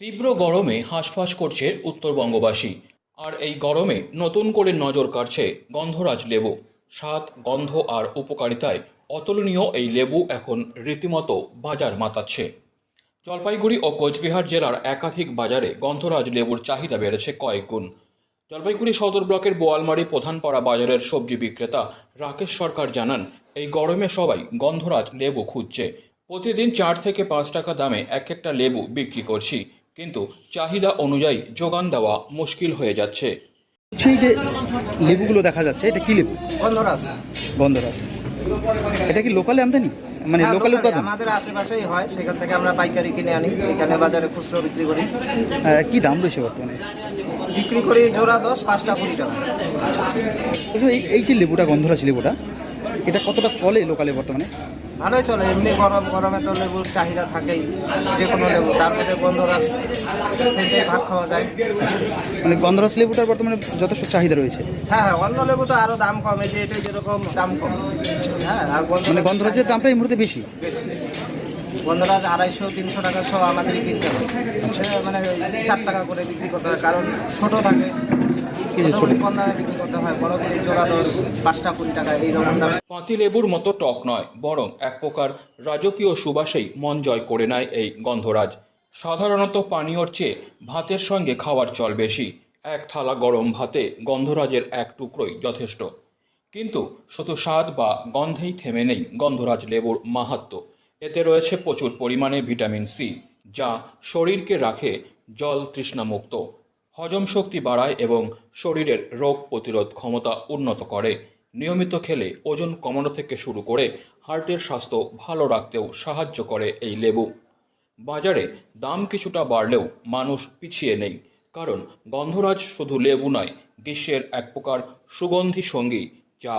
তীব্র গরমে হাঁসফাঁস করছে উত্তরবঙ্গবাসী। আর এই গরমে নতুন করে নজর কাড়ছে গন্ধরাজ লেবু। স্বাদ, গন্ধ আর উপকারিতায় অতুলনীয় এই লেবু এখন রীতিমতো বাজার মাতাচ্ছে। জলপাইগুড়ি ও কোচবিহার জেলার একাধিক বাজারে গন্ধরাজ লেবুর চাহিদা বেড়েছে কয়েক গুণ। জলপাইগুড়ি সদর ব্লকের বোয়ালমারি প্রধানপাড়া বাজারের সবজি বিক্রেতা রাকেশ সরকার জানান, এই গরমে সবাই গন্ধরাজ লেবু খুঁজছে। প্রতিদিন চার থেকে পাঁচ টাকা দামে এক একটা লেবু বিক্রি করছি। কিন্তু চাহিদা অনুযায়ী যোগান দেওয়া মুশকিল হয়ে যাচ্ছে। সেই যে লেবুগুলো দেখা যাচ্ছে এটা কি লেবু? গন্ধরাজ। গন্ধরাজ। এটা কি লোকালে আমদানি? মানে হ্যাঁ, লোকাল উৎপাদন? আমাদের আশেপাশেই হয় সেখান থেকে আমরা পাইকারি কিনে আনি এখানে বাজারে খুচরো বিক্রি করি। কি দাম রয়েছে বর্তমানে? বিক্রি করি জোড়া দশ পাঁচটা কুড়ি টাকা। এই এই যে লেবুটা গন্ধরাজ লেবুটা এটা কতটা চলে লোকালে বর্তমানে? ভালোই চলে এমনি গরম গরমে তো লেবুর চাহিদা থাকেই যে কোনো লেবু তার মধ্যে গন্ধরাজ সেটাই ভাত খাওয়া যায়। মানে গন্ধরাজ লেবুটার বর্তমানে যথেষ্ট চাহিদা রয়েছে। হ্যাঁ হ্যাঁ অন্য লেবু তো আরও দাম কম যে এটা যেরকম দাম কম। হ্যাঁ আর মানে গন্ধরাজের দামটা এই মুহূর্তে বেশি? বেশি। গন্ধরাজ আড়াইশো তিনশো টাকা সব আমাদেরই কিনতে হয়। হ্যাঁ, মানে চার টাকা করে বিক্রি করতে হয় কারণ ছোটো থাকে। যে কম দামে বিক্রি করতে হয়। বড় করে জোড়া দশ, পাঁচটা কুড়ি টাকা এইরকম দামে। পাতি লেবুর মতো টক নয়, বরং এক প্রকার রাজকীয় সুবাসেই মন জয় করে নেয় এই গন্ধরাজ। সাধারণত পানীয়র চেয়ে ভাতের সঙ্গে খাওয়ার চল বেশি। এক থালা গরম ভাতে গন্ধরাজের এক টুকরোই যথেষ্ট। কিন্তু শুধু স্বাদ বা গন্ধেই থেমে নেই গন্ধরাজ লেবুর মাহাত্ম্য এতে রয়েছে প্রচুর পরিমাণে ভিটামিন সি, যা শরীরকে রাখে জল তৃষ্ণামুক্ত। হজম শক্তি বাড়ায় এবং শরীরের রোগ প্রতিরোধ ক্ষমতা উন্নত করে। নিয়মিত খেলে ওজন কমানো থেকে শুরু করে হার্টের স্বাস্থ্য ভালো রাখতেও সাহায্য করে এই লেবু। বাজারে দাম কিছুটা বাড়লেও মানুষ পিছিয়ে নেই, কারণ গন্ধরাজ শুধু লেবু নয়, গ্রীষ্মের এক প্রকার সুগন্ধি সঙ্গী যা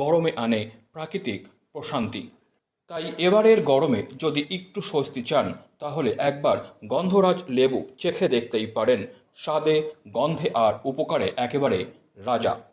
গরমে আনে প্রাকৃতিক প্রশান্তি। তাই এবারের গরমে যদি একটু স্বস্তি চান, তাহলে একবার গন্ধরাজ লেবু চেখে দেখতেই পারেন স্বাদে গন্ধে আর উপকারে একেবারে রাজা।